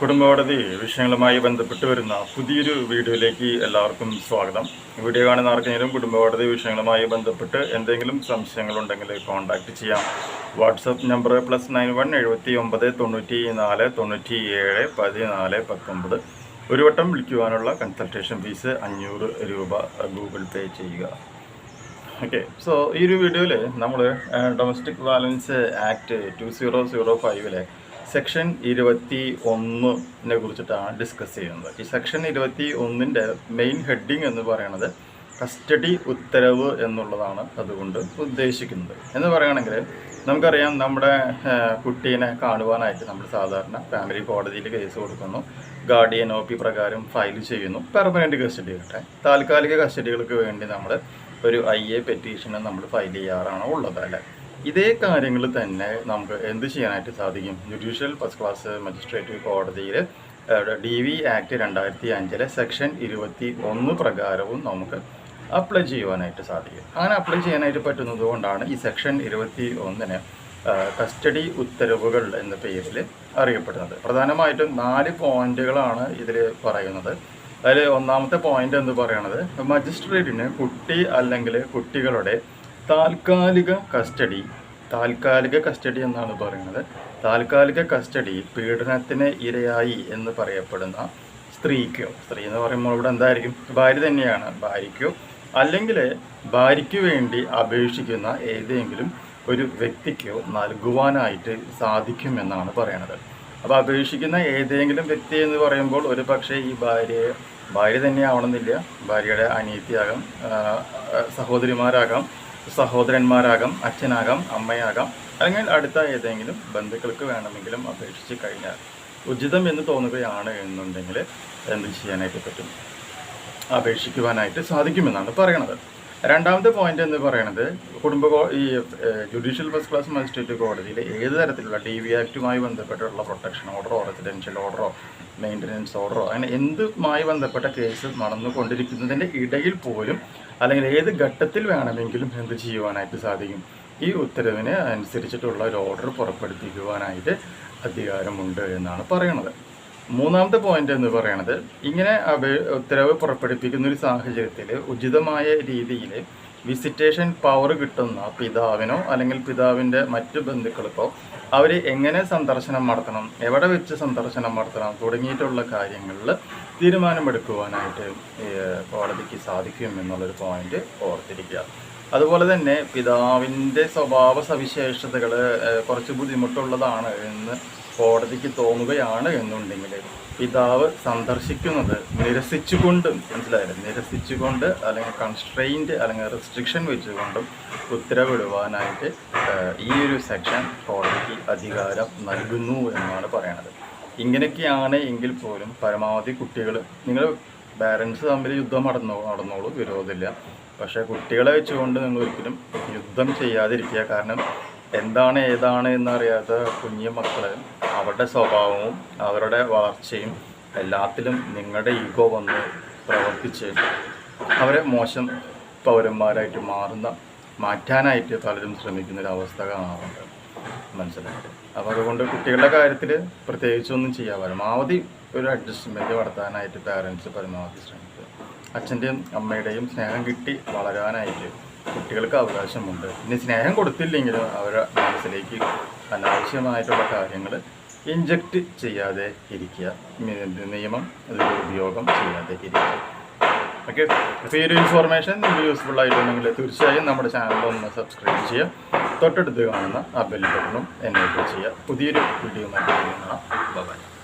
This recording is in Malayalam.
കുടുംബകോടതി വിഷയങ്ങളുമായി ബന്ധപ്പെട്ട് വരുന്ന പുതിയൊരു വീഡിയോയിലേക്ക് എല്ലാവർക്കും സ്വാഗതം. വീഡിയോ കാണുന്ന ആർക്കെങ്കിലും കുടുംബകോടതി വിഷയങ്ങളുമായി ബന്ധപ്പെട്ട് എന്തെങ്കിലും സംശയങ്ങളുണ്ടെങ്കിൽ കോൺടാക്റ്റ് ചെയ്യാം. WhatsApp number plus nine one എഴുപത്തി ഒമ്പത് തൊണ്ണൂറ്റി നാല് തൊണ്ണൂറ്റി ഏഴ് പതിനാല് പത്തൊമ്പത്. ഒരു വട്ടം വിളിക്കുവാനുള്ള കൺസൾട്ടേഷൻ ഫീസ് അഞ്ഞൂറ് രൂപ ഗൂഗിൾ പേ ചെയ്യുക. ഓക്കെ സോ ഈ ഒരു വീഡിയോയിൽ നമ്മൾ domestic violence act two zero zero ഫൈവിലെ section ഇരുപത്തി ഒന്നിനെ കുറിച്ചിട്ടാണ് ഡിസ്കസ് ചെയ്യുന്നത്. ഈ സെക്ഷൻ ഇരുപത്തി ഒന്നിന്റെ മെയിൻ ഹെഡിങ് എന്ന് പറയുന്നത് കസ്റ്റഡി ഉത്തരവ് എന്നുള്ളതാണ് അതുകൊണ്ട് ഉദ്ദേശിക്കുന്നത്. എന്ന് പറയുകയാണെങ്കിൽ നമുക്കറിയാം നമ്മുടെ കുട്ടീനെ കാണുവാനായിട്ട് നമ്മൾ സാധാരണ ഫാമിലി കോടതിയിൽ കേസ് കൊടുക്കുന്നു. ഗാർഡിയൻ ഒ പി പ്രകാരം ഫയൽ ചെയ്യുന്നു. പെർമനന്റ് കസ്റ്റഡി കിട്ടെ താൽക്കാലിക കസ്റ്റഡികൾക്ക് വേണ്ടി നമ്മൾ ഒരു ഐ എ പെറ്റീഷന് നമ്മൾ ഫയൽ ചെയ്യാറാണ് ഉള്ളത് അല്ലേ? ഇതേ കാര്യങ്ങൾ തന്നെ നമുക്ക് എന്ത് ചെയ്യാനായിട്ട് സാധിക്കും? ജുഡീഷ്യൽ ഫസ്റ്റ് ക്ലാസ് മജിസ്ട്രേറ്റ് കോടതിയിൽ ഡി വി ആക്ട് രണ്ടായിരത്തി അഞ്ചിലെ സെക്ഷൻ ഇരുപത്തി ഒന്ന് പ്രകാരവും നമുക്ക് അപ്ലൈ ചെയ്യുവാനായിട്ട് സാധിക്കും. അങ്ങനെ അപ്ലൈ ചെയ്യാനായിട്ട് പറ്റുന്നത് കൊണ്ടാണ് ഈ സെക്ഷൻ ഇരുപത്തി ഒന്നിന് കസ്റ്റഡി ഉത്തരവുകൾ എന്ന പേരിൽ അറിയപ്പെടുന്നത്. പ്രധാനമായിട്ടും നാല് പോയിന്റുകളാണ് ഇതിൽ പറയുന്നത്. അതിൽ ഒന്നാമത്തെ പോയിന്റ് എന്ന് പറയുന്നത് മജിസ്ട്രേറ്റിന് കുട്ടി അല്ലെങ്കിൽ കുട്ടികളുടെ താൽക്കാലിക കസ്റ്റഡി താൽക്കാലിക കസ്റ്റഡി എന്നാണ് പറയുന്നത്. താൽക്കാലിക കസ്റ്റഡി പീഡനത്തിന് ഇരയായി എന്ന് പറയപ്പെടുന്ന സ്ത്രീക്കോ സ്ത്രീ എന്ന് പറയുമ്പോൾ ഇവിടെ എന്തായിരിക്കും? ഭാര്യ തന്നെയാണ്. ഭാര്യയ്ക്കോ അല്ലെങ്കിൽ ഭാര്യയ്ക്ക് വേണ്ടി അപേക്ഷിക്കുന്ന ഏതെങ്കിലും ഒരു വ്യക്തിക്കോ നൽകുവാനായിട്ട് സാധിക്കുമെന്നാണ് പറയണത്. അപ്പോൾ അപേക്ഷിക്കുന്ന ഏതെങ്കിലും വ്യക്തി എന്ന് പറയുമ്പോൾ ഒരു പക്ഷേ ഈ ഭാര്യയെ ഭാര്യ തന്നെ ആവണമെന്നില്ല ഭാര്യയുടെ അനിയത്തിയാകാം സഹോദരിമാരാകാം. സഹോദരന്മാരാകാം അച്ഛനാകാം അമ്മയാകാം അല്ലെങ്കിൽ അടുത്ത ഏതെങ്കിലും ബന്ധുക്കൾക്ക് വേണമെങ്കിലും അപേക്ഷിച്ച് കഴിഞ്ഞാൽ ഉചിതം എന്ന് തോന്നുകയാണ് എന്നുണ്ടെങ്കിൽ എന്ത് ചെയ്യാനായിട്ട് പറ്റും? അപേക്ഷിക്കുവാനായിട്ട് സാധിക്കുമെന്നാണ് പറയണത്. രണ്ടാമത്തെ പോയിന്റ് എന്ന് പറയുന്നത് കുടുംബ ഈ ജുഡീഷ്യൽ ഫസ്റ്റ് ക്ലാസ് മജിസ്ട്രേറ്റ് കോടതിയിൽ ഏത് തരത്തിലുള്ള ഡി വി ആക്റ്റുമായി ബന്ധപ്പെട്ടുള്ള പ്രൊട്ടക്ഷൻ ഓർഡറോ റെസിഡൻഷ്യൽ ഓർഡറോ മെയിന്റനൻസ് ഓർഡറോ അങ്ങനെ എന്തുമായി ബന്ധപ്പെട്ട കേസ് നടന്നുകൊണ്ടിരിക്കുന്നതിന്റെ ഇടയിൽ പോലും അല്ലെങ്കിൽ ഏത് ഘട്ടത്തിൽ വേണമെങ്കിലും എന്ത് ചെയ്യുവാനായിട്ട് സാധിക്കും? ഈ ഉത്തരവിന് അനുസരിച്ചിട്ടുള്ള ഒരു ഓർഡർ പുറപ്പെടുപ്പിക്കുവാനായിട്ട് അധികാരമുണ്ട് എന്നാണ് പറയുന്നത് മൂന്നാമത്തെ പോയിന്റ് എന്ന് പറയുന്നത് ഇങ്ങനെ ഉത്തരവ് പുറപ്പെടുപ്പിക്കുന്ന ഒരു സാഹചര്യത്തിൽ ഉചിതമായ രീതിയിൽ വിസിറ്റേഷൻ പവർ കിട്ടുന്ന പിതാവിനോ അല്ലെങ്കിൽ പിതാവിന്റെ മറ്റു ബന്ധുക്കൾക്കോ അവർ എങ്ങനെ സന്ദർശനം നടത്തണം എവിടെ വെച്ച് സന്ദർശനം നടത്തണം തുടങ്ങിയിട്ടുള്ള കാര്യങ്ങളിൽ തീരുമാനമെടുക്കുവാനായിട്ട് കോടതിക്ക് സാധിക്കും എന്നുള്ളൊരു പോയിന്റ് ഓർത്തിരിക്കുക. അതുപോലെ തന്നെ പിതാവിന്റെ സ്വഭാവ സവിശേഷതകൾ കുറച്ച് ബുദ്ധിമുട്ടുള്ളതാണ് എന്ന് കോടതിക്ക് തോന്നുകയാണ് എന്നുണ്ടെങ്കിൽ പിതാവ് സന്ദർശിക്കുന്നത് നിരസിച്ചുകൊണ്ട് മനസ്സിലായില്ലേ? നിരസിച്ചുകൊണ്ട് അല്ലെങ്കിൽ കൺസ്ട്രെയിന്റ് അല്ലെങ്കിൽ റെസ്ട്രിക്ഷൻ വെച്ചുകൊണ്ടും ഉത്തരവിടുവാനായിട്ട് ഈ ഒരു സെക്ഷൻ കോടതിക്ക് അധികാരം നൽകുന്നു എന്നാണ് പറയണത്. ഇങ്ങനെയൊക്കെയാണ് എങ്കിൽ പോലും പരമാവധി കുട്ടികൾ നിങ്ങൾ പാരൻസ് തമ്മിൽ യുദ്ധം നടന്നോ നടന്നോളൂ വിരോധമില്ല. പക്ഷേ കുട്ടികളെ വെച്ചുകൊണ്ട് നിങ്ങൾ ഒരിക്കലും യുദ്ധം ചെയ്യാതിരിക്കുക. കാരണം എന്താണ് ഏതാണ് എന്നറിയാത്ത കുഞ്ഞു മക്കളെ അവരുടെ സ്വഭാവവും അവരുടെ വളർച്ചയും എല്ലാത്തിലും നിങ്ങളുടെ ഈഗോ വന്ന് പ്രവർത്തിച്ച് അവരെ മോശം പൗരന്മാരായിട്ട് മാറുന്ന മാറ്റാനായിട്ട് പലരും ശ്രമിക്കുന്ന ഒരു അവസ്ഥ കാണാറുണ്ട്. മനസ്സിലായിട്ട് അപ്പോൾ അതുകൊണ്ട് കുട്ടികളുടെ കാര്യത്തിൽ പ്രത്യേകിച്ചൊന്നും ചെയ്യാൻ പരമാവധി ഒരു അഡ്ജസ്റ്റ്മെന്റ് നടത്താനായിട്ട് പാരൻസ് പരമാവധി ശ്രമിക്കുക. അച്ഛന്റെയും അമ്മയുടെയും സ്നേഹം കിട്ടി വളരാനായിട്ട് കുട്ടികൾക്ക് അവകാശമുണ്ട്. ഇനി സ്നേഹം കൊടുത്തില്ലെങ്കിലും അവരുടെ മനസ്സിലേക്ക് അനാവശ്യമായിട്ടുള്ള കാര്യങ്ങൾ ഇഞ്ചക്റ്റ് ചെയ്യാതെ ഇരിക്കുക. നിയമം അതിന്റെ ഉപയോഗം ചെയ്യാതെ ഇരിക്കുക. ഓക്കെ അപ്പോൾ ഇൻഫോർമേഷൻ നിങ്ങൾക്ക് യൂസ്ഫുൾ ആയിട്ടുണ്ടെങ്കിൽ തീർച്ചയായും നമ്മുടെ ചാനൽ ഒന്ന് സബ്സ്ക്രൈബ് ചെയ്യുക. തൊട്ടടുത്ത് കാണുന്ന ആ ബെൽ എനേബിൾ ചെയ്യുക പുതിയൊരു വീഡിയോ കാണാം. ബൈ